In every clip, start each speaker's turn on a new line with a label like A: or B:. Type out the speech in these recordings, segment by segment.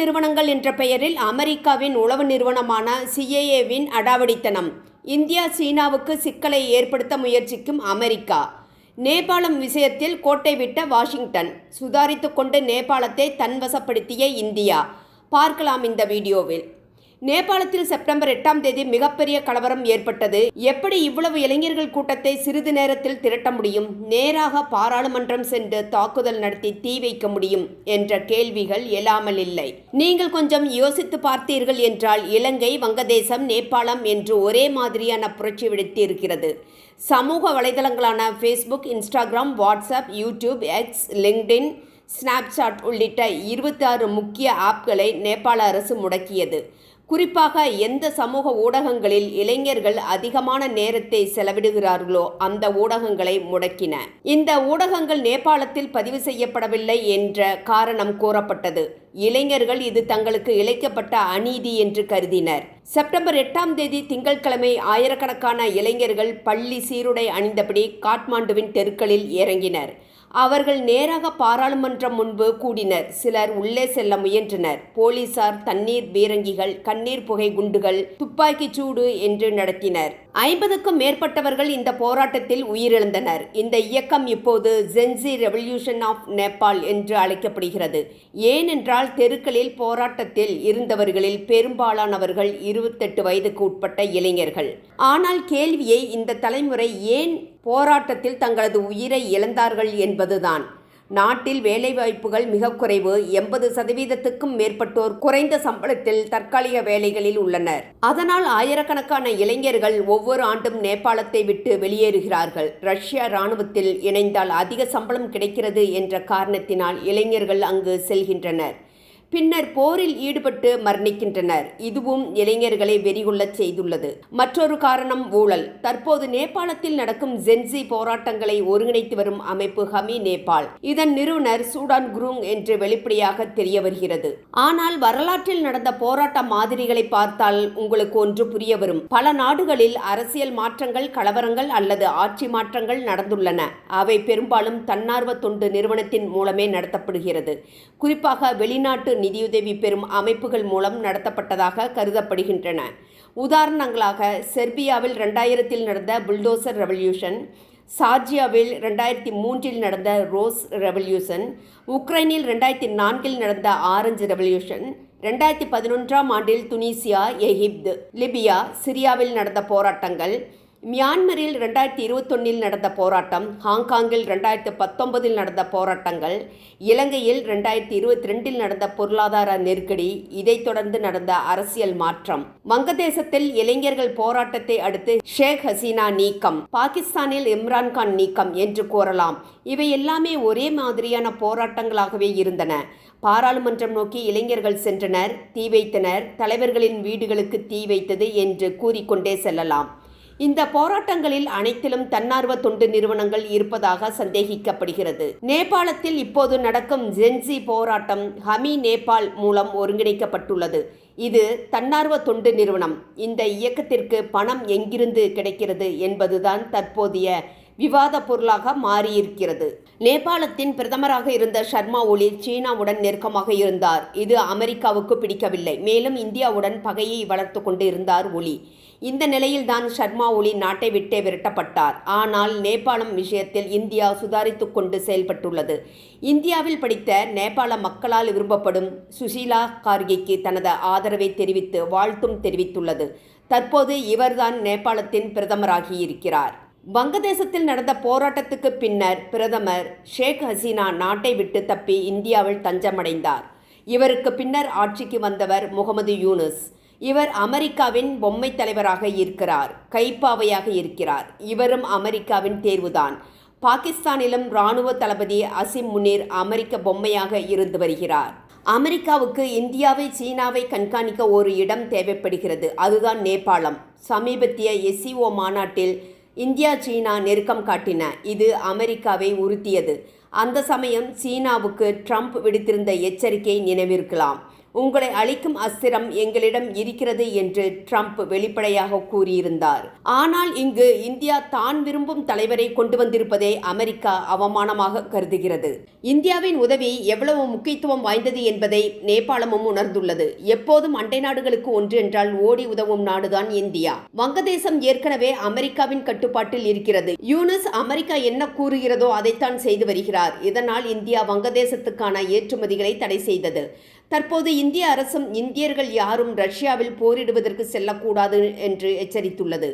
A: நிறுவனங்கள் என்ற பெயரில் அமெரிக்காவின் உளவு நிறுவனமான சிஏஏவின் அடாவடித்தனம். இந்தியா சீனாவுக்கு சிக்கலை ஏற்படுத்த முயற்சிக்கும் அமெரிக்கா. நேபாளம் விஷயத்தில் கோட்டை விட்ட வாஷிங்டன். சுதாரித்து கொண்டு நேபாளத்தை தன்வசப்படுத்திய இந்தியா. பார்க்கலாம் இந்த வீடியோவில். நேபாளத்தில் செப்டம்பர் எட்டாம் தேதி மிகப்பெரிய கலவரம் ஏற்பட்டது. எப்படி இவ்வளவு இளைஞர்கள் கூட்டத்தை சிறிது நேரத்தில் திரட்ட முடியும்? நேராக பாராளுமன்றம் சென்று தாக்குதல் நடத்தி தீ வைக்க முடியும் என்ற கேள்விகள் எழாமல் இல்லை. நீங்கள் கொஞ்சம் யோசித்து பார்த்தீர்கள் என்றால் இலங்கை வங்கதேசம் நேபாளம் என்று ஒரே மாதிரியான புரட்சி விடுத்தி இருக்கிறது சமூக வலைதளங்களான Facebook Instagram WhatsApp YouTube X LinkedIn Snapchat உள்ளிட்ட இருபத்தாறு முக்கிய ஆப்களை நேபாள அரசு முடக்கியது. குறிப்பாக எந்த சமூக ஊடகங்களில் இளைஞர்கள் அதிகமான நேரத்தை செலவிடுகிறார்களோ அந்த ஊடகங்களை முடக்கின. இந்த ஊடகங்கள் நேபாளத்தில் பதிவு செய்யப்படவில்லை என்ற காரணம் கூறப்பட்டது. இளைஞர்கள் இது தங்களுக்கு இழைக்கப்பட்ட அநீதி என்று கருதினர். செப்டம்பர் எட்டாம் தேதி திங்கட்கிழமை ஆயிரக்கணக்கான இளைஞர்கள் பள்ளி சீருடை அணிந்தபடி காட்மாண்டுவின் தெருக்களில் இறங்கினர். அவர்கள் நேராக பாராளுமன்றம் முன்பு கூடினர். சிலர் உள்ளே செல்ல முயன்றனர். போலீசார் தண்ணீர் பீரங்கிகள் கண்ணீர் புகை குண்டுகள் துப்பாக்கிச் சூடு என்று நடத்தினர். ஐம்பதுக்கும் மேற்பட்டவர்கள் இந்த போராட்டத்தில் உயிரிழந்தனர். இந்த இயக்கம் இப்போது ஜென்சி ரெவல்யூஷன் ஆஃப் நேபாள் என்று அழைக்கப்படுகிறது. ஏனென்றால் தெருக்களில் போராட்டத்தில் இருந்தவர்களில் பெரும்பாலானவர்கள் இருபத்தெட்டு வயதுக்கு உட்பட்ட இளைஞர்கள். ஆனால் கேள்வியை இந்த தலைமுறை ஏன் போராட்டத்தில் தங்களது உயிரை இழந்தார்கள் என்பதுதான். நாட்டில் வேலைவாய்ப்புகள் மிக குறைவு எண்பது சதவீதத்துக்கும் மேற்பட்டோர் குறைந்த சம்பளத்தில் தற்காலிக வேலைகளில் உள்ளனர். அதனால் ஆயிரக்கணக்கான இளைஞர்கள் ஒவ்வொரு ஆண்டும் நேபாளத்தை விட்டு வெளியேறுகிறார்கள். ரஷ்ய இராணுவத்தில் இணைந்தால் அதிக சம்பளம் கிடைக்கிறது என்ற காரணத்தினால் இளைஞர்கள் அங்கு செல்கின்றனர். பின்னர் போரில் ஈடுபட்டு மரணிக்கின்றனர். இதுவும் இளைஞர்களை வெறிகொள்ளச் செய்துள்ளது. மற்றொரு காரணம் ஊழல். தற்போது நேபாளத்தில் நடக்கும் ஜென்சி போராட்டங்களை ஒருங்கிணைத்து வரும் அமைப்பு ஹமி நேபாள். இதன் நிறுவனர் சூடான் குரூங் என்று வெளிப்படையாக தெரிய வருகிறது. ஆனால் வரலாற்றில் நடந்த போராட்ட மாதிரிகளை பார்த்தால் உங்களுக்கு ஒன்று புரிய வரும். பல நாடுகளில் அரசியல் மாற்றங்கள் கலவரங்கள் அல்லது ஆட்சி மாற்றங்கள் நடந்துள்ளன. அவை பெரும்பாலும் தன்னார்வ தொண்டு நிறுவனத்தின் மூலமே நடத்தப்படுகிறது. குறிப்பாக வெளிநாட்டு நிதியுதவி பெறும் அமைப்புகள் மூலம் நடத்தப்பட்டதாக கருதப்படுகின்றன. உதாரணங்களாக செர்பியாவில் ரெண்டாயிரத்தில் நடந்த புல்டோசர் ரெவல்யூஷன் சார்ஜியாவில் ரெண்டாயிரத்தி மூன்றில் நடந்த ரோஸ் ரெவல்யூஷன் உக்ரைனில் ரெண்டாயிரத்தி நான்கில் நடந்த ஆரஞ்சு ரெவல்யூஷன் ரெண்டாயிரத்தி பதினொன்றாம் ஆண்டில் துனிசியா எகிப்து லிபியா சிரியாவில் நடந்த போராட்டங்கள் மியான்மரில் ரெண்டாயிரத்தி இருபத்தொன்னில் நடந்த போராட்டம் ஹாங்காங்கில் ரெண்டாயிரத்தி பத்தொன்பதில் நடந்த போராட்டங்கள் இலங்கையில் ரெண்டாயிரத்தி இருபத்தி ரெண்டில் நடந்த பொருளாதார நெருக்கடி இதைத் தொடர்ந்து நடந்த அரசியல் மாற்றம். வங்கதேசத்தில் இளைஞர்கள் போராட்டத்தை அடுத்து ஷேக் ஹசீனா நீக்கம் பாகிஸ்தானில் இம்ரான்கான் நீக்கம் என்று கூறலாம். இவை எல்லாமே ஒரே மாதிரியான போராட்டங்களாகவே இருந்தன. பாராளுமன்றம் நோக்கி இளைஞர்கள் சென்றனர் தீ வைத்தனர் தலைவர்களின் வீடுகளுக்கு தீ வைத்தது என்று கூறிக்கொண்டே செல்லலாம். இந்த போராட்டங்களில் அனைத்திலும் தன்னார்வ தொண்டு நிறுவனங்கள் இருப்பதாக சந்தேகிக்கப்படுகிறது. நேபாளத்தில் இப்போது நடக்கும் ஜென்சி போராட்டம் ஹமி நேபாள் மூலம் ஒருங்கிணைக்கப்பட்டுள்ளது. இது தன்னார்வ தொண்டு நிறுவனம். இந்த இயக்கத்திற்கு பணம் எங்கிருந்து கிடைக்கிறது என்பதுதான் தற்போதைய விவாத பொருளாக மாறியிருக்கிறது. நேபாளத்தின் பிரதமராக இருந்த ஷர்மா ஒலி சீனாவுடன் நெருக்கமாக இருந்தார். இது அமெரிக்காவுக்கு பிடிக்கவில்லை. மேலும் இந்தியாவுடன் பகையை வளர்த்து கொண்டு இருந்தார் ஒலி. இந்த நிலையில்தான் ஷர்மா ஒலி நாட்டை விட்டே விரட்டப்பட்டார். ஆனால் நேபாளம் விஷயத்தில் இந்தியா சுதாரித்து கொண்டு செயல்பட்டுள்ளது. இந்தியாவில் படித்த நேபாள மக்களால் விரும்பப்படும் சுஷீலா கார்கிக்கு தனது ஆதரவை தெரிவித்து வாழ்த்தும் தெரிவித்துள்ளது. தற்போது இவர்தான் நேபாளத்தின் பிரதமராகியிருக்கிறார். வங்கதேசத்தில் நடந்த போராட்டத்துக்கு பின்னர் பிரதமர் ஷேக் ஹசீனா நாட்டை விட்டு தப்பி இந்தியாவில் தஞ்சமடைந்தார். இவருக்கு பின்னர் ஆட்சிக்கு வந்தவர் முகமது யூனுஸ். இவர் அமெரிக்காவின் பொம்மை தலைவராக இருக்கிறார் கைப்பாவையாக இருக்கிறார். இவரும் அமெரிக்காவின் தேர்வுதான். பாகிஸ்தானிலும் இராணுவ தளபதி அசிம் முனீர் அமெரிக்க பொம்மையாக இருந்து வருகிறார். அமெரிக்காவுக்கு இந்தியாவை சீனாவை கண்காணிக்க ஒரு இடம் தேவைப்படுகிறது. அதுதான் நேபாளம். சமீபத்திய எஸ்சிஓ மாநாட்டில் இந்தியா சீனா நெருக்கம் காட்டின. இது அமெரிக்காவை உறுத்தியது. அந்த சமயம் சீனாவுக்கு ட்ரம்ப் விடுத்திருந்த எச்சரிக்கை நினைவிருக்கலாம். உங்களை அழிக்கும் அஸ்திரம் எங்களிடம் இருக்கிறது என்று ட்ரம்ப் வெளிப்படையாக கூறியிருந்தார். ஆனால் இங்கு இந்தியா தான் விரும்பும் தலைவரை கொண்டு வந்திருப்பதை அமெரிக்கா அவமானமாக கருதுகிறது. இந்தியாவின் உதவி எவ்வளவு முக்கியத்துவம் வாய்ந்தது என்பதை நேபாளமும் உணர்ந்துள்ளது. எப்போதும் அண்டை நாடுகளுக்கு ஒன்று என்றால் ஓடி உதவும் நாடுதான் இந்தியா. வங்கதேசம் ஏற்கனவே அமெரிக்காவின் கட்டுப்பாட்டில் இருக்கிறது. யூனஸ் அமெரிக்கா என்ன கூறுகிறதோ அதைத்தான் செய்து வருகிறார். இதனால் இந்தியா வங்கதேசத்துக்கான ஏற்றுமதிகளை தடை செய்தது. தற்போது இந்திய அரசும் இந்தியர்கள் யாரும் ரஷ்யாவில் போரிடுவதற்கு செல்லக்கூடாது என்று எச்சரித்துள்ளது.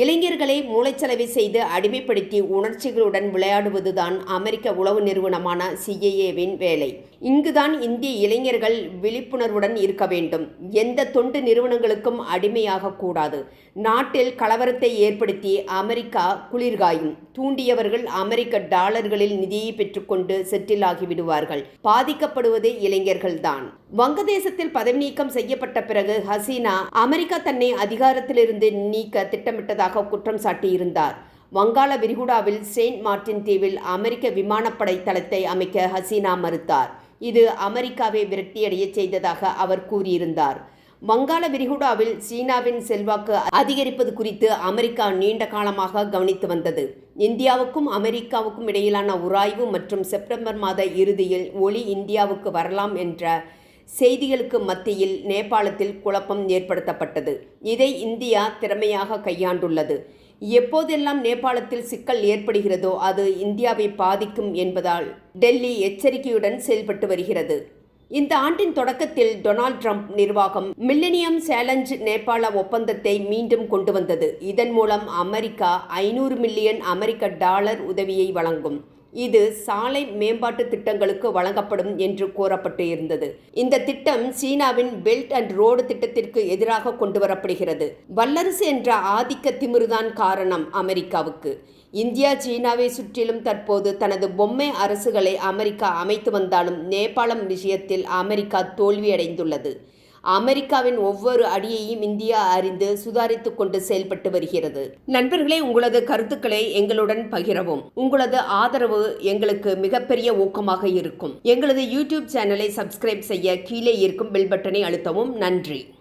A: இளைஞர்களை மூளைச்சலவை செய்து அடிமைப்படுத்தி உணர்ச்சிகளுடன் விளையாடுவதுதான் அமெரிக்க உளவு நிறுவனமான சிஏஏவின் வேலை. இங்குதான் இந்திய இளைஞர்கள் விழிப்புணர்வுடன் இருக்க வேண்டும். எந்த தொண்டு நிறுவனங்களுக்கும் அடிமையாக கூடாது. நாட்டில் கலவரத்தை ஏற்படுத்தி அமெரிக்கா குளிர்காயும். தூண்டியவர்கள் அமெரிக்க டாலர்களில் நிதியை பெற்றுக்கொண்டு செட்டில் ஆகிவிடுவார்கள் பாதிக்கப்படுவது இளைஞர்கள்தான். வங்கதேசத்தில் பதவி நீக்கம் செய்யப்பட்ட பிறகு ஹசீனா அமெரிக்கா தன்னை அதிகாரத்திலிருந்து நீக்க திட்டமிட்டதாக குற்றம் சாட்டியிருந்தார். வங்காள விரிகுடாவில் செயின்ட் மார்டின் தீவில் அமெரிக்க விமானப்படை தளத்தை அமைக்க ஹசீனா மறுத்தார். இது அமெரிக்காவை விரட்டியடைய செய்ததாக அவர் கூறியிருந்தார். வங்காள விரிகுடாவில் சீனாவின் செல்வாக்கு அதிகரிப்பது குறித்து அமெரிக்கா நீண்ட காலமாக கவனித்து வந்தது. இந்தியாவுக்கும் அமெரிக்காவுக்கும் இடையிலான உராய்வு மற்றும் செப்டம்பர் மாத இறுதியில் ஒளி இந்தியாவுக்கு வரலாம் என்ற செய்திகளுக்கு மத்தியில் நேபாளத்தில் குழப்பம் ஏற்படுத்தப்பட்டது. இதை இந்தியா திறமையாக கையாண்டுள்ளது. எப்போதெல்லாம் நேபாளத்தில் சிக்கல் ஏற்படுகிறதோ அது இந்தியாவை பாதிக்கும் என்பதால் டெல்லி எச்சரிக்கையுடன் செயல்பட்டு வருகிறது. இந்த ஆண்டின் தொடக்கத்தில் டொனால்ட் ட்ரம்ப் நிர்வாகம் மில்லனியம் சேலஞ்ச் நேபாள ஒப்பந்தத்தை மீண்டும் கொண்டு வந்தது. இதன் மூலம் அமெரிக்கா ஐநூறு மில்லியன் அமெரிக்க டாலர் உதவியை வழங்கும். இது சாலை மேம்பாட்டு திட்டங்களுக்கு வழங்கப்படும் என்று கூறப்பட்டு இருந்தது இந்த திட்டம் சீனாவின் பெல்ட் அண்ட் ரோடு திட்டத்திற்கு எதிராக கொண்டு வரப்படுகிறது வல்லரசு என்ற ஆதிக்க திமிருதான் காரணம் அமெரிக்காவுக்கு. இந்தியா சீனாவை சுற்றிலும் தற்போது தனது பொம்மை அரசுகளை அமெரிக்கா அமைத்து வந்தாலும் நேபாளம் விஷயத்தில் அமெரிக்கா தோல்வியடைந்துள்ளது. அமெரிக்காவின் ஒவ்வொரு அடியையும் இந்தியா அறிந்து சுதாரித்து கொண்டு செயல்பட்டு வருகிறது. நண்பர்களே உங்களது கருத்துக்களை எங்களுடன் பகிரவும். உங்களது ஆதரவு எங்களுக்கு மிகப்பெரிய ஊக்கமாக இருக்கும். எங்களது யூடியூப் சேனலை சப்ஸ்கிரைப் செய்ய கீழே இருக்கும் பெல் பட்டனை அழுத்தவும். நன்றி.